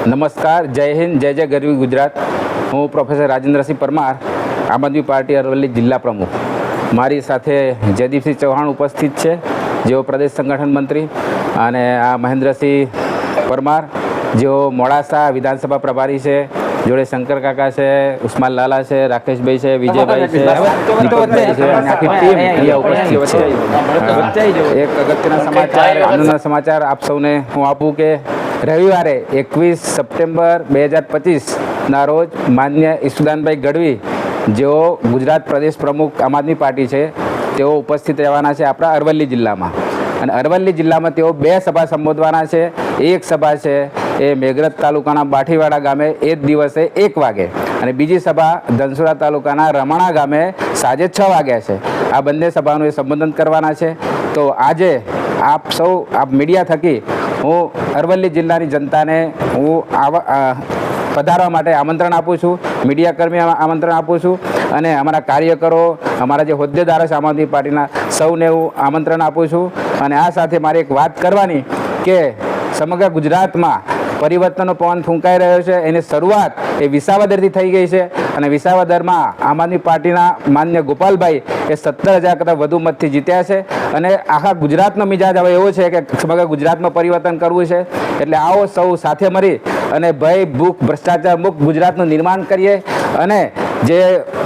નમસ્કાર જય હિન્દ જય જય ગરવી ગુજરાત. હું પ્રોફેસર રાજેન્દ્રસિંહ પરમાર આમ આદમી પાર્ટી અરવલ્લી જિલ્લા પ્રમુખ. મારી સાથે જયદીપસિંહ ચૌહાણ ઉપસ્થિત છે જેઓ પ્રદેશ સંગઠન મંત્રી અને આ મહેન્દ્રસિંહ પરમાર જેઓ મોડાસા વિધાનસભા પ્રભારી છે જોડે શંકર કાકા છે ઉસ્માન લાલા છે રાકેશભાઈ છે વિજયભાઈ છે એક અગત્યના સમાચાર આનંદના સમાચાર આપ સૌને હું આપું કે રવિવારે એકવીસ સપ્ટેમ્બર બે હજાર પચીસના રોજ માન્ય ઈસુદાનભાઈ ગઢવી, જેઓ ગુજરાત પ્રદેશ પ્રમુખ આમ આદમી પાર્ટી છે, તેઓ ઉપસ્થિત રહેવાના છે આપણા અરવલ્લી જિલ્લામાં. અને અરવલ્લી જિલ્લામાં તેઓ બે સભા સંબોધવાના છે, એક સભા છે એ મેઘરજ તાલુકાના બાઠીવાડા ગામે એ જ દિવસે એક વાગે અને બીજી સભા ધનસુરા તાલુકાના રમણા ગામે સાંજે છ વાગ્યા છે. આ બંને સભાનું એ સંબોધન કરવાના છે. તો આજે આપ સૌ, આપ મીડિયા થકી હું અરવલ્લી જિલ્લાની જનતાને હું આવા પધારવા માટે આમંત્રણ આપું છું. મીડિયા કર્મી આમંત્રણ આપું છું. અને અમારા કાર્યકરો, અમારા જે હોદ્દેદારો છે, આમ આદમી પાર્ટીના, સૌને હું આમંત્રણ આપું છું. અને આ સાથે મારે એક વાત કરવાની કે સમગ્ર ગુજરાતમાં પરિવર્તનનો પવન ફૂંકાઈ રહ્યો છે. એની શરૂઆત એ વિસાવદરથી થઈ ગઈ છે. અને વિસાવદરમાં આમ આદમી પાર્ટીના માન્ય ગોપાલભાઈ એ સત્તર હજાર કરતાં વધુ મતથી જીત્યા છે. અને આખા ગુજરાતનો મિજાજ હવે એવો છે કે સમગ્ર ગુજરાતમાં પરિવર્તન કરવું છે. એટલે આવો સૌ સાથે મળી અને ભય, ભૂખ, ભ્રષ્ટાચાર મુક્ત ગુજરાતનું નિર્માણ કરીએ. અને જે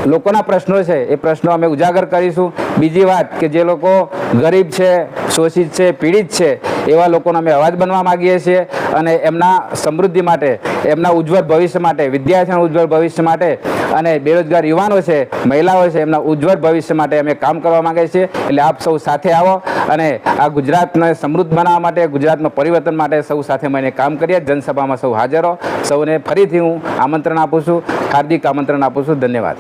લોકોના પ્રશ્નો છે એ પ્રશ્નો અમે ઉજાગર કરીશું. બીજી વાત કે જે લોકો ગરીબ છે શોષિત છે, પીડિત છે, એવા લોકોનો અમે અવાજ બનવા માગીએ છીએ અને એમના સમૃદ્ધિ માટે, એમના ઉજ્જવળ ભવિષ્ય માટે, વિદ્યાર્થીઓના ઉજ્જવળ ભવિષ્ય માટે અને બેરોજગાર યુવાનો છે, મહિલાઓ છે, એમના ઉજ્જવળ ભવિષ્ય માટે અમે કામ કરવા માગીએ છીએ. એટલે આપ સૌ સાથે આવો અને આ ગુજરાતને સમૃદ્ધ બનાવવા માટે ગુજરાતમાં પરિવર્તન માટે સૌ સાથે મળીને કામ કરીએ. જનસભામાં સૌ હાજરો સૌને ફરીથી હું આમંત્રણ આપું છું. હાર્દિક આમંત્રણ આપું છું. ધન્યવાદ.